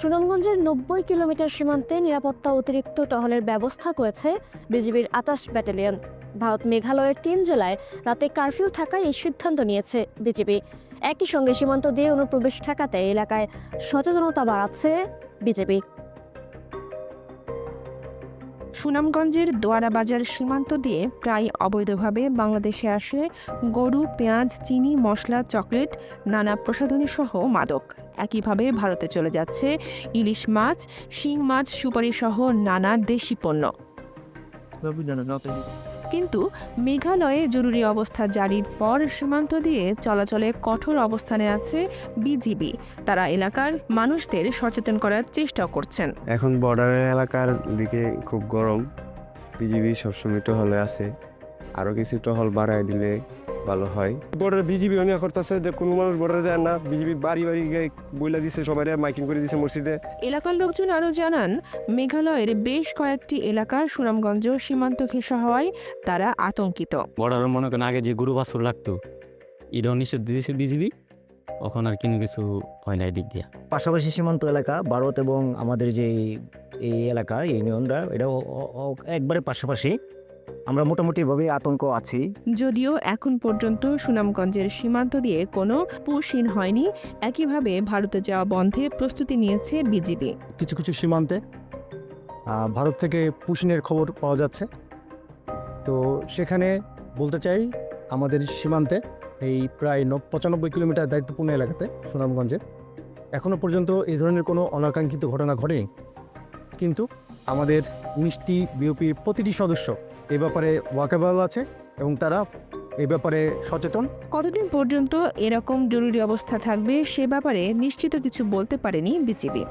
সুনামগঞ্জের নব্বই কিলোমিটার সীমান্তে নিরাপত্তা অতিরিক্ত টহলের ব্যবস্থা করেছে বিজিবির আতাশ ব্যাটালিয়ন। ভারত মেঘালয়ের তিন জেলায় রাতে কারফিউ থাকায় এই সিদ্ধান্ত নিয়েছে বিজিবি। একই সঙ্গে সীমান্ত দিয়ে অনুপ্রবেশ ঠেকাতে এলাকায় সচেতনতা বাড়াচ্ছে বিজেপি সুনামগঞ্জের দোয়ারা বাজার সীমান্ত দিয়ে প্রায় অবৈধভাবে বাংলাদেশে আসে গরু পেঁয়াজ চিনি মশলা চকলেট নানা প্রসাধনী সহ মাদক একইভাবে ভারতে চলে যাচ্ছে ইলিশ মাছ শিং মাছ সুপারি সহ নানা দেশি পণ্য কিন্তু মেঘালয়ে জরুরি অবস্থা জারির পর সীমান্ত দিয়ে চলাচলে কঠোর অবস্থানে আছে বিজিবি। তারা এলাকার মানুষদের সচেতন করার চেষ্টা করছেন। এখন বর্ডারের এলাকার দিকে খুব গরম। বিজিবি সবসময় টহলে আছে। আরও কিছু টহল বাড়ায় দিলে ভালো হয়। বর্ডারে বিজিবি অনেক করতেছে যে কোনো মানুষ বর্ডারে যায় না। বিজিবি বাড়ি বাড়ি গিয়ে বইলা দিছে সবাই মাইকিং করে দিছে মসজিদে। এলাকার লোকজন আরও জানান মেঘালয়ের বেশ কয়েকটি এলাকা সুনামগঞ্জ সীমান্ত ঘেঁষা হওয়ায় তারা আতঙ্কিত। বর্ডারের মনে করেন আগে যে গরু বাছুর লাগতো এটাও নিশ্চয় দিয়েছে বিজিবি এখন আর কোনো কিছু হয় না এদিক দিয়া। পাশাপাশি সীমান্ত এলাকা ভারত এবং আমাদের যে এই এলাকা এই ইউনিয়নরা এটা একবারে পাশাপাশি আমরা মোটামুটিভাবে আতঙ্ক আছি। যদিও এখন পর্যন্ত সুনামগঞ্জের সীমান্ত দিয়ে কোনো পুশিন হয়নি একইভাবে ভারতে যাওয়া বন্ধে প্রস্তুতি নিয়েছে বিজিবি। কিছু কিছু সীমান্তে ভারত থেকে পুশিনের খবর পাওয়া যাচ্ছে। তো সেখানে বলতে চাই আমাদের সীমান্তে এই প্রায় ন- পঁচানব্বই কিলোমিটার দায়িত্বপূর্ণ এলাকাতে সুনামগঞ্জে এখনও পর্যন্ত এই ধরনের কোনো অনাকাঙ্ক্ষিত ঘটনা ঘটেনি। কিন্তু আমাদের উনিশটি বিওপির প্রতিটি সদস্য এ ব্যাপারে ওয়াকেবল আছে এবং তারা এ ব্যাপারে সচেতন। কতদিন পর্যন্ত এরকম জরুরি অবস্থা থাকবে সে ব্যাপারে নিশ্চিত কিছু বলতে পারেনি বিজিবি।